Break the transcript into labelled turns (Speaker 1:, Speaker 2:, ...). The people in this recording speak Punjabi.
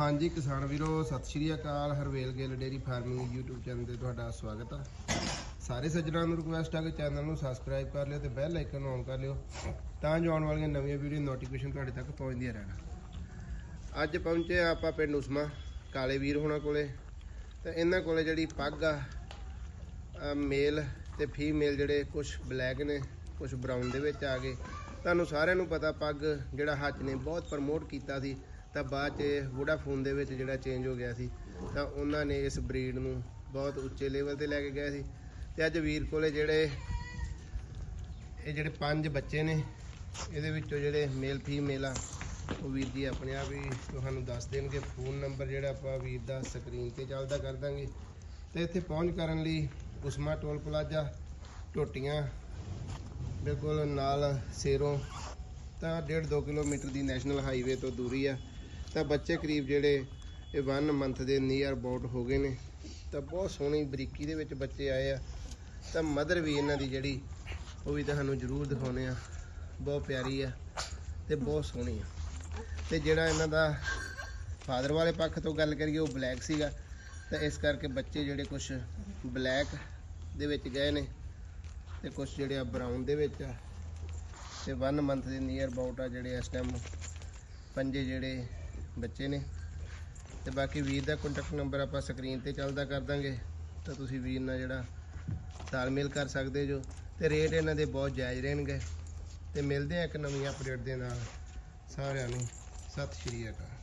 Speaker 1: ਹਾਂਜੀ ਕਿਸਾਨ ਵੀਰੋ, ਸਤਿ ਸ਼੍ਰੀ ਅਕਾਲ, Harvel Gill dairy farming YouTube channel ਤੇ ਤੁਹਾਡਾ ਸਵਾਗਤ ਆ। ਸਾਰੇ ਸੱਜਣਾਂ ਨੂੰ ਰਿਕੁਐਸਟ ਆ ਕਿ ਚੈਨਲ ਨੂੰ ਸਬਸਕ੍ਰਾਈਬ ਕਰ ਲਿਓ ਤੇ ਬੈਲ ਆਈਕਨ ਔਨ ਕਰ ਲਿਓ, ਤਾਂ ਜੋ ਆਉਣ ਵਾਲੀਆਂ ਨਵੀਆਂ ਵੀਡੀਓ ਨੋਟੀਫਿਕੇਸ਼ਨ ਤੁਹਾਡੇ ਤੱਕ ਪਹੁੰਚਦੀਆਂ ਰਹਿਣ। ਅੱਜ ਪਹੁੰਚੇ ਆਪਾਂ ਪਿੰਡ ਉਸਮਾ, ਕਾਲੇ ਵੀਰ ਹੋਣਾ ਕੋਲੇ। ਤੇ ਇਹਨਾਂ ਕੋਲੇ ਜਿਹੜੀ ਪੱਗ ਆ ਮੇਲ ਤੇ ਫੀਮੇਲ ਜਿਹੜੇ ਕੁਝ ਬਲੈਕ ਨੇ ਕੁਝ ਬਰਾਊਨ ਦੇ ਵਿੱਚ ਆ ਗਏ। ਤੁਹਾਨੂੰ ਸਾਰਿਆਂ ਨੂੰ ਪਤਾ ਪੱਗ ਜਿਹੜਾ ਹੱਜ ਨੇ ਬਹੁਤ ਪ੍ਰਮੋਟ ਕੀਤਾ ਸੀ। ਤਾਂ ਬਾਅਦ 'ਚ ਵੋਡਾਫੋਨ ਦੇ ਵਿੱਚ ਜਿਹੜਾ ਚੇਂਜ ਹੋ ਗਿਆ ਸੀ, ਤਾਂ ਉਹਨਾਂ ਨੇ ਇਸ ਬਰੀਡ ਨੂੰ ਬਹੁਤ ਉੱਚੇ ਲੈਵਲ ਤੇ ਲੈ ਕੇ ਗਏ ਸੀ। ਤੇ ਅੱਜ ਵੀਰ ਕੋਲੇ ਜਿਹੜੇ ਇਹ ਜਿਹੜੇ ਪੰਜ ਬੱਚੇ ਨੇ, ਇਹਦੇ ਵਿੱਚੋਂ ਜਿਹੜੇ ਮੇਲ ਫੀਮੇਲ ਆ, ਉਹ ਵੀਰ ਜੀ ਆਪਣੇ ਆਪ ਹੀ ਤੁਹਾਨੂੰ ਦੱਸ ਦੇਣਗੇ। ਫੋਨ ਨੰਬਰ ਜਿਹੜਾ ਆਪਾਂ ਵੀਰ ਦਾ ਸਕਰੀਨ ਤੇ ਚੱਲਦਾ ਕਰ ਦਾਂਗੇ। ਤੇ ਇੱਥੇ ਪਹੁੰਚ ਕਰਨ ਲਈ ਉਸਮਾ ਟੋਲ ਪਲਾਜ਼ਾ, ਟੋਟੀਆਂ, ਬਿਲਕੁਲ ਨਾਲ ਸੇਰੋਂ, ਤਾਂ 1.5 2 ਕਿਲੋਮੀਟਰ ਦੀ ਨੈਸ਼ਨਲ ਹਾਈਵੇ ਤੋਂ ਦੂਰੀ ਆ। ਤਾਂ ਬੱਚੇ ਕਰੀਬ ਜਿਹੜੇ ਇਹ 1 ਮੰਥ ਦੇ ਨੀਅਰ ਅਬਾਊਟ ਹੋ ਗਏ ਨੇ। ਤਾਂ ਬਹੁਤ ਸੋਹਣੀ ਬਰੀਕੀ ਦੇ ਵਿੱਚ ਬੱਚੇ ਆਏ ਆ। ਤਾਂ ਮਦਰ ਵੀ ਇਹਨਾਂ ਦੀ ਜਿਹੜੀ, ਉਹ ਵੀ ਤੁਹਾਨੂੰ ਜ਼ਰੂਰ ਦਿਖਾਉਨੇ ਆ। ਬਹੁਤ ਪਿਆਰੀ ਆ ਤੇ ਬਹੁਤ ਸੋਹਣੀ ਆ। ਤੇ ਜਿਹੜਾ ਇਹਨਾਂ ਦਾ ਫਾਦਰ ਵਾਲੇ ਪੱਖ ਤੋਂ ਗੱਲ ਕਰੀਏ, ਉਹ ਬਲੈਕ ਸੀਗਾ। ਤਾਂ ਇਸ ਕਰਕੇ ਬੱਚੇ ਜਿਹੜੇ ਕੁਝ ਬਲੈਕ ਦੇ ਵਿੱਚ ਗਏ ਨੇ ਤੇ ਕੁਝ ਜਿਹੜੇ ਆ ਬਰਾਊਨ ਦੇ ਵਿੱਚ ਆ। ਤੇ 1 ਮੰਥ ਦੇ ਨੀਅਰ ਅਬਾਊਟ ਆ ਜਿਹੜੇ ਇਸ ਟਾਈਮ ਪੰਜੇ ਜਿਹੜੇ ਬੱਚੇ ਨੇ। ਤੇ ਬਾਕੀ ਵੀਰ ਦਾ ਕੰਟੈਕਟ ਨੰਬਰ ਆਪਾਂ ਸਕਰੀਨ ਤੇ ਚੱਲਦਾ ਕਰ ਦਾਂਗੇ। ਤਾਂ ਤੁਸੀਂ ਵੀਰ ਨਾਲ ਜਿਹੜਾ ਤਾਲਮੇਲ ਕਰ ਸਕਦੇ ਜੋ। ਤੇ ਰੇਟ ਇਹਨਾਂ ਦੇ ਬਹੁਤ ਜਾਇਜ਼ ਰਹਿਣਗੇ। ਤੇ ਮਿਲਦੇ ਆ ਇੱਕ ਨਵੀਂ ਅਪਡੇਟ ਦੇ ਨਾਲ। ਸਾਰਿਆਂ ਨੂੰ ਸਤਿ ਸ਼੍ਰੀ ਅਕਾਲ।